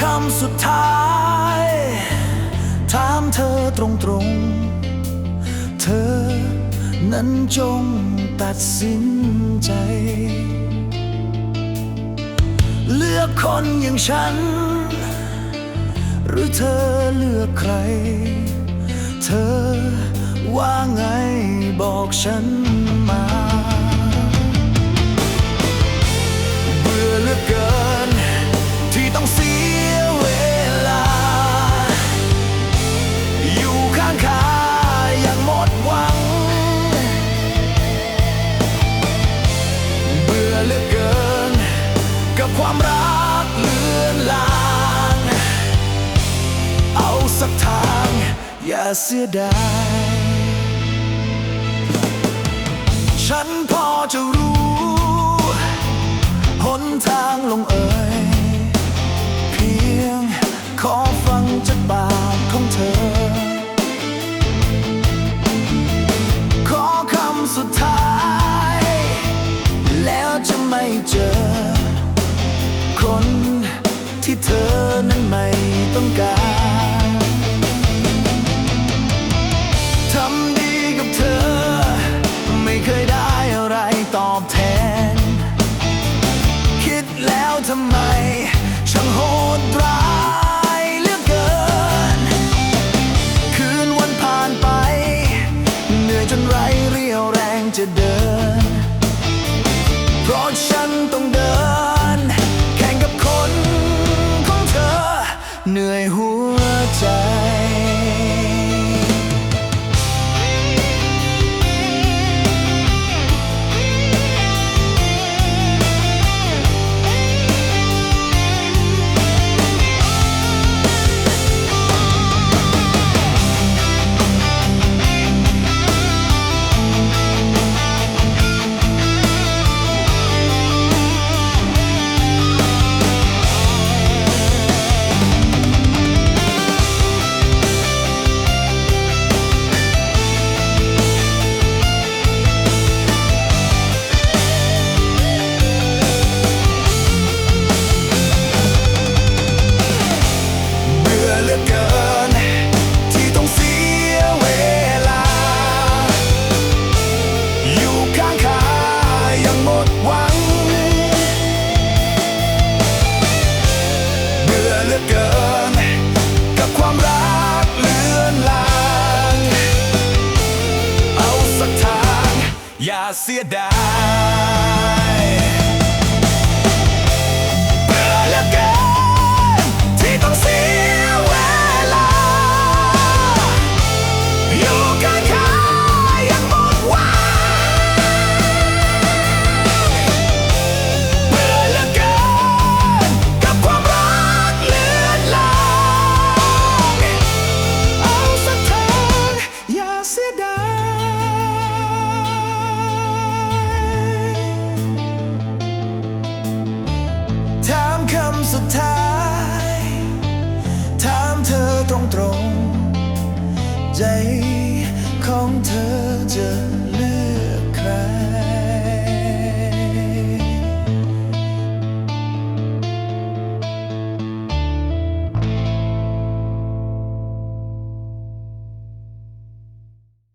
คำสุดท้าย ถามเธอตรงๆ เธอนั้นจงตัดสินใจ เลือกคนอย่างฉัน หรือเธอเลือกใคร เธอว่าไงบอกฉันมา อย่าเสียดาย ฉันพอจะรู้หนทางลงเอ่ย เพียงขอฟังจากปากของเธอ ขอคำสุดท้าย แล้วจะไม่เจอ คนที่เธอนั้นไม่ต้องการ เดิน เพราะฉันต้องเดิน แข่งกับคนของเธอ เหนื่อยหัวใจ อย่ ใจของเธอจะเลือกใคร